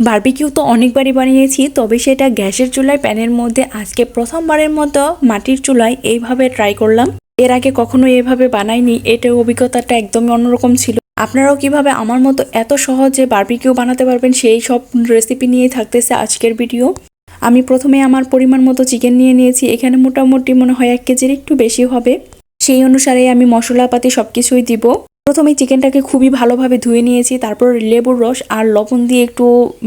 Barbecue তো অনেকবারই বানিয়েছি, তবে সেটা গ্যাসের চুলায়, প্যানের মধ্যে, আজকে প্রথমবারের মতো মাটির চুলায় এইভাবে ট্রাই করলাম। এর আগে কখনো এভাবে বানাইনি এটার অভিজ্ঞতাটা একদমই অন্যরকম ছিল। আপনারাও কীভাবে আমার মতো এত সহজে বার্বিকিউ বানাতে পারবেন, সেই সব রেসিপি নিয়েই থাকতেছে আজকের ভিডিও আমি প্রথমে আমার পরিমাণ মতো চিকেন নিয়ে নিয়েছি, এখানে মোটামুটি মনে হয় এক কেজির একটু বেশি হবে। সেই অনুসারে আমি মশলাপাতি সব কিছুই দিব। প্রথমে চিকেনটাকে খুবই ভালোভাবে ধুয়ে নিয়েছি, তারপর লেবুর রস আর লবণ দিয়ে একটু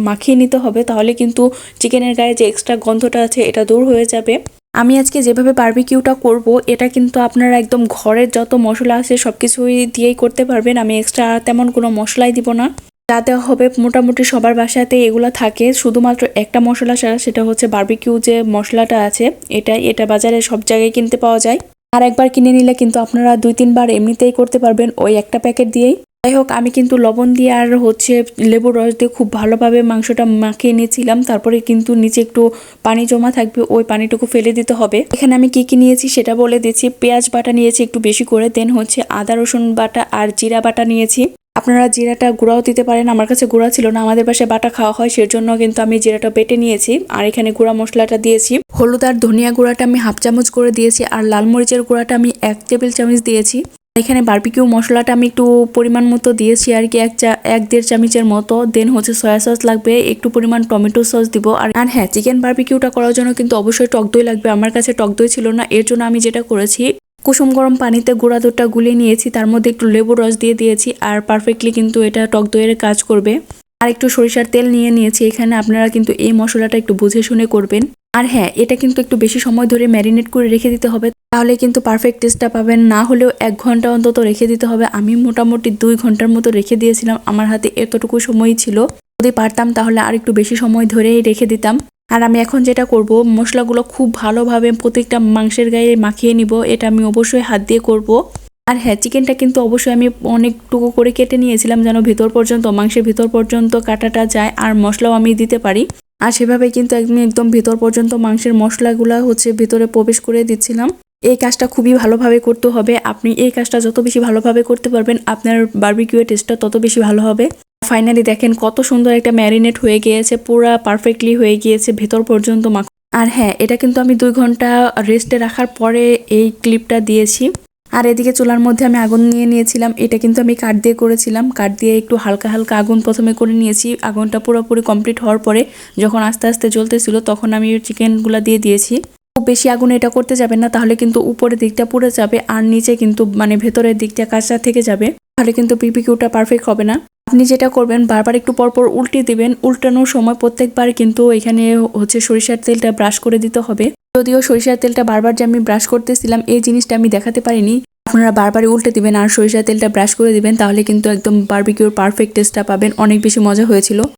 মাখিয়ে নিতে হবে, তাহলে কিন্তু চিকেনের গায়ে যে এক্সট্রা গন্ধটা আছে এটা দূর হয়ে যাবে। আমি আজকে যেভাবে বারবিকিউটা করব, এটা কিন্তু আপনারা একদম ঘরের যত মশলা আছে সব কিছুই দিয়েই করতে পারবেন, আমি এক্সট্রা তেমন কোনো মশলাই দিব না। যা দেওয়া হবে মোটামুটি সবার বাসাতে এগুলো থাকে, শুধুমাত্র একটা মশলা ছাড়া সেটা হচ্ছে বারবিকিউ যে মশলাটা আছে, এটা এটা বাজারে সব জায়গায় কিনতে পাওয়া যায়। আর একবার কিনে নিলে কিন্তু আপনারা দুই, তিনবার এমনিতেই করতে পারবেন ওই একটা প্যাকেট দিয়েই। যাই হোক, আমি কিন্তু লবণ দিয়ে আর হচ্ছে লেবুর রস দিয়ে খুব ভালোভাবে মাংসটা মাখিয়ে নিয়েছিলাম। তারপরে কিন্তু নিচে একটু পানি জমা থাকবে, ওই পানিটুকু ফেলে দিতে হবে। এখানে আমি কি কি নিয়েছি সেটা বলে দিচ্ছি। পেঁয়াজ বাটা নিয়েছি একটু বেশি করে, দেন হচ্ছে আদা রসুন বাটা আর জিরা বাটা নিয়েছি। আপনারা জিরাটা গুঁড়াও দিতে পারেন। আমার কাছে গুঁড়া ছিল না, আমাদের পাশে বাটা খাওয়া হয়, সেজন্য কিন্তু আমি জিরাটা বেটে নিয়েছি। আর এখানে গুঁড়া মশলাটা দিয়েছি। হলুদ আর ধনিয়া গুঁড়াটা আমি হাফ চামচ করে দিয়েছি, আর লাল মরিচের গুঁড়াটা আমি এক টেবিল চামচ দিয়েছি। এখানে বারবিকিউ মশলাটা আমি একটু পরিমাণ মতো দিয়েছি, আর কি এক চা, এক দেড় চামচের মতো। দেন হচ্ছে সয়া সস লাগবে, একটু পরিমাণ টমেটো সস দিব। আর আর হ্যাঁ চিকেন বারবিকিউটা করার জন্য কিন্তু অবশ্যই টক দই লাগবে। আমার কাছে টক দই ছিল না, এর জন্য আমি যেটা করেছি কুসুম গরম পানিতে গুঁড়া দুধটা গুলিয়ে নিয়েছি, তার মধ্যে একটু লেবুর রস দিয়ে দিয়েছি আর পারফেক্টলি কিন্তু এটা টক দইয়ের কাজ করবে। আর একটু সরিষার তেল নিয়ে নিয়েছি, এখানে আপনারা কিন্তু এই মশলাটা একটু বুঝে শুনে করবেন। আর হ্যাঁ এটা কিন্তু একটু বেশি সময় ধরে ম্যারিনেট করে রেখে দিতে হবে, তাহলে কিন্তু পারফেক্ট টেস্টটা পাবেন। না হলেও এক ঘণ্টা অন্তত রেখে দিতে হবে। আমি মোটামুটি দুই ঘণ্টার মতো রেখে দিয়েছিলাম, আমার হাতে এতটুকু সময়ই ছিল। যদি পারতাম তাহলে আর একটু বেশি সময় ধরেই রেখে দিতাম। আর আমি এখন যেটা করব, মশলাগুলো খুব ভালোভাবে প্রত্যেকটা মাংসের গায়ে মাখিয়ে নিব, এটা আমি অবশ্যই হাত দিয়ে করব। আর হ্যাঁ চিকেনটা কিন্তু অবশ্যই আমি অনেকটুকু করে কেটে নিয়েছিলাম যেন ভিতর পর্যন্ত, মাংসের ভিতর পর্যন্ত কাটাটা যায় আর মশলাও আমি দিতে পারি। আর সেভাবে কিন্তু একদম একদম ভিতর পর্যন্ত মাংসের মশলাগুলো হচ্ছে ভিতরে প্রবেশ করে দিচ্ছিলাম। এই কাজটা খুবই ভালোভাবে করতে হবে। আপনি এই কাজটা যত বেশি ভালোভাবে করতে পারবেন, আপনার বারবিকিউয়ের টেস্টটা তত বেশি ভালো হবে। ফাইনালি দেখেন কত সুন্দর একটা ম্যারিনেট হয়ে গিয়েছে, পুরা পারফেক্টলি হয়ে গিয়েছে ভেতর পর্যন্ত মাখ। আর হ্যাঁ এটা কিন্তু আমি দুই ঘণ্টা রেস্টে রাখার পরে এই ক্লিপটা দিয়েছি। আর এদিকে চুলার মধ্যে আমি আগুন নিয়ে নিয়েছিলাম, এটা কিন্তু আমি কাঠ দিয়ে করেছিলাম। কাঠ দিয়ে একটু হালকা হালকা আগুন প্রথমে করে নিয়েছি, আগুনটা পুরোপুরি কমপ্লিট হওয়ার পরে যখন আস্তে আস্তে জ্বলতেছিল তখন আমি চিকেনগুলো দিয়ে দিয়েছি। খুব বেশি আগুন এটা করতে যাবেন না, তাহলে কিন্তু উপরের দিকটা পুড়ে যাবে আর নিচে কিন্তু মানে ভেতরের দিকটা কাঁচা থেকে যাবে, তাহলে কিন্তু পিপিকিউটা পারফেক্ট হবে না। আপনি যেটা করবেন, বারবার একটু পরপর উল্টে দেবেন। উল্টানোর সময় প্রত্যেকবার কিন্তু এখানে হচ্ছে সরিষার তেলটা ব্রাশ করে দিতে হবে। যদিও সরিষার তেলটা বারবার যে আমি ব্রাশ করতেছিলাম, এই জিনিসটা আমি দেখাতে পারিনি। আপনারা বারবারই উল্টে দিবেন আর সরিষার তেলটা ব্রাশ করে দিবেন, তাহলে কিন্তু একদম বার্বিকিউর পারফেক্ট টেস্টটা পাবেন। অনেক বেশি মজা হয়েছিল।